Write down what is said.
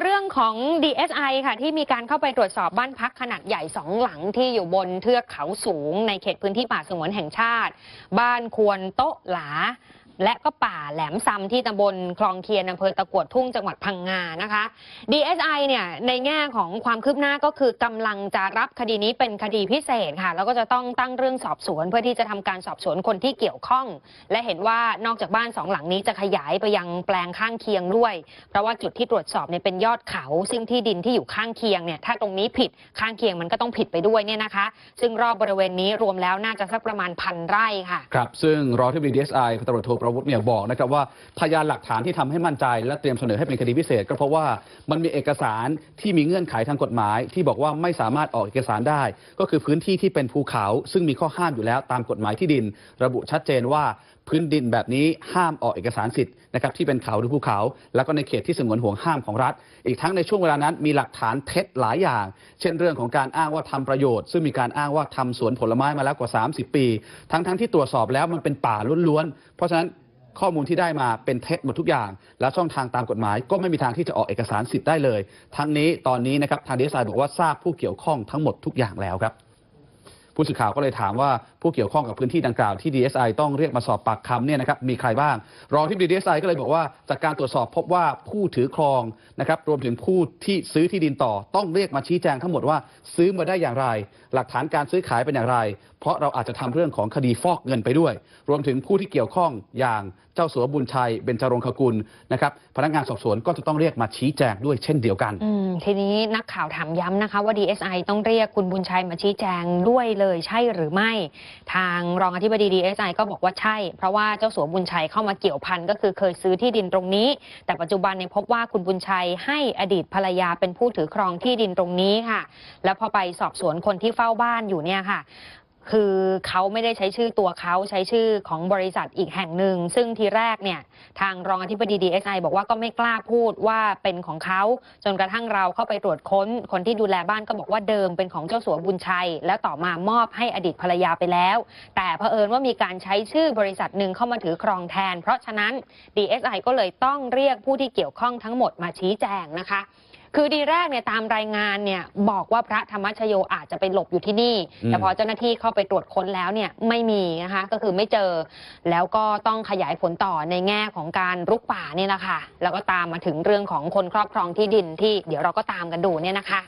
เรื่องของ DSI ค่ะที่มีการเข้าไปตรวจสอบบ้านพักขนาดใหญ่สองหลังที่อยู่บนเทือกเขาสูงในเขตพื้นที่ป่าสงวนแห่งชาติ บ้านควรโต๊ะหลา และก็ป แหลมซำที่ตำบลคลองเคียนอำเภอตะกวดทุ่งจังหวัดพังงานะคะ DSI เนี่ยในแง่ของความคืบหน้าก็คือกำลังจะรับคดีนี้เป็นคดีพิเศษค่ะ แล้วก็จะต้องตั้งเรื่องสอบสวน เพื่อที่จะทำการสอบสวนคนที่เกี่ยวข้อง และเห็นว่านอกจากบ้านสองหลังนี้จะขยายไปยังแปลงข้างเคียงด้วย เพราะว่าจุดที่ตรวจสอบเนี่ยเป็นยอดเขา ซึ่งที่ดินที่อยู่ข้างเคียงเนี่ยถ้าตรงนี้ผิดข้างเคียงมันก็ต้องผิดไปด้วยเนี่ยนะคะ ซึ่งรอบบริเวณนี้รวมแล้วน่าจะสักประมาณพันไร่ค่ะครับซึ่งรอที่บดีดีเอสไอตำรวจโทประวุฒิเนี่ยบอกนะครับว่าพยานหลักฐานที่ทำให้มั่นใจ และเตรียมเสนอให้เป็นคดีพิเศษ ก็เพราะว่ามันมีเอกสารที่มีเงื่อนไขทางกฎหมาย ที่บอกว่าไม่สามารถออกเอกสารได้ ก็คือพื้นที่ที่เป็นภูเขา ซึ่งมีข้อห้ามอยู่แล้วตามกฎหมายที่ดิน ระบุชัดเจนว่าพื้นดินแบบนี้ห้ามออกเอกสารสิทธิ์นะครับที่เป็นเขาหรือภูเขา แล้วก็ในเขตที่สงวนห่วงห้ามของรัฐ อีกทั้งในช่วงเวลานั้นมีหลักฐานเท็จหลายอย่าง เช่นเรื่องของการอ้างว่าทำประโยชน์ ซึ่งมีการอ้างว่าทำสวนผลไม้มาแล้วกว่า 30 ปี ทั้งๆทที่ตรวจสอบแล้วมันเป็นป่าล้วนๆเพราะฉะนั้น ข้อมูลที่ได้มาเป็นเท็จหมดทุกอย่าง และช่องทางตามกฎหมาย ก็ไม่มีทางที่จะออกเอกสารสิทธิ์ได้เลย ทั้งนี้ตอนนี้นะครับทางดีเอสไอบอกว่าทราบผู้เกี่ยวข้องทั้งหมดทุกอย่างแล้วครับ ผู้สื่อข่าวก็เลยถามว่า ผู้เกี่ยวข้องกับพื้นที่ดังกล่าวที่ DSI ต้องเรียกมาสอบปากคำเนี่ยนะครับมีใครบ้าง รองที่ DSI ก็เลยบอกว่าจากการตรวจสอบพบว่าผู้ถือครองนะครับรวมถึงผู้ที่ซื้อที่ดินต่อ ต้องเรียกมาชี้แจงทั้งหมดว่าซื้อมาได้อย่างไร หลักฐานการซื้อขายเป็นอย่างไร เพราะเราอาจจะทำเรื่องของคดีฟอกเงินไปด้วย รวมถึงผู้ที่เกี่ยวข้องอย่างเจ้าสัวบุญชัยเบญจรงคกุลนะครับพนักงานสอบสวนก็จะต้องเรียกมาชี้แจงด้วยเช่นเดียวกัน ทีนี้นักข่าวถามย้ำนะคะว่า DSI ต้องเรียกคุณบุญชัยมาชี้แจงด้วยเลยใช่หรือไม่ทางรองอธิบดีดยสใจก็บอกว่าใช่ เพราะว่าเจ้าสัวบุญชัยเข้ามาเกี่ยวพันก็คือเคยซื้อที่ดินตรงนี้ แต่ปัจจุบันเนี่ยพบว่าคุณบุญชัยให้อดีตภรรยาเป็นผู้ถือครองที่ดินตรงนี้ค่ะ แล้วพอไปสอบสวนคนที่เฝ้าบ้านอยู่เนี่ยค่ะ คือเขาไม่ได้ใช้ชื่อตัวเขาใช้ชื่อของบริษัทอีกแห่งหนึ่ง ซึ่งทีแรกเนี่ยทางรองอธิบดี DSI บอกว่าก็ไม่กล้าพูดว่าเป็นของเขาจนกระทั่งเราเข้าไปตรวจค้น คนที่ดูแลบ้านก็บอกว่าเดิมเป็นของเจ้าสัวบุญชัย แล้วต่อมามอบให้อดีตภรรยาไปแล้ว แต่เผอิญว่ามีการใช้ชื่อบริษัทหนึ่งเข้ามาถือครองแทน เพราะฉะนั้น DSI ก็เลยต้องเรียกผู้ที่เกี่ยวข้องทั้งหมดมาชี้แจงนะคะ คือดีแรกเนี่ยตามรายงานเนี่ยบอกว่าพระธรรมชโยอาจจะไปหลบอยู่ที่นี่อืมแต่พอเจ้าหน้าที่เข้าไปตรวจค้นแล้วเนี่ยไม่มีนะคะก็คือไม่เจอ แล้วก็ต้องขยายผลต่อในแง่ของการรุกป่าเนี่ยแหละค่ะแล้วก็ตามมาถึงเรื่องของคนครอบครองที่ดินที่เดี๋ยวเราก็ตามกันดูเนี่ยนะคะ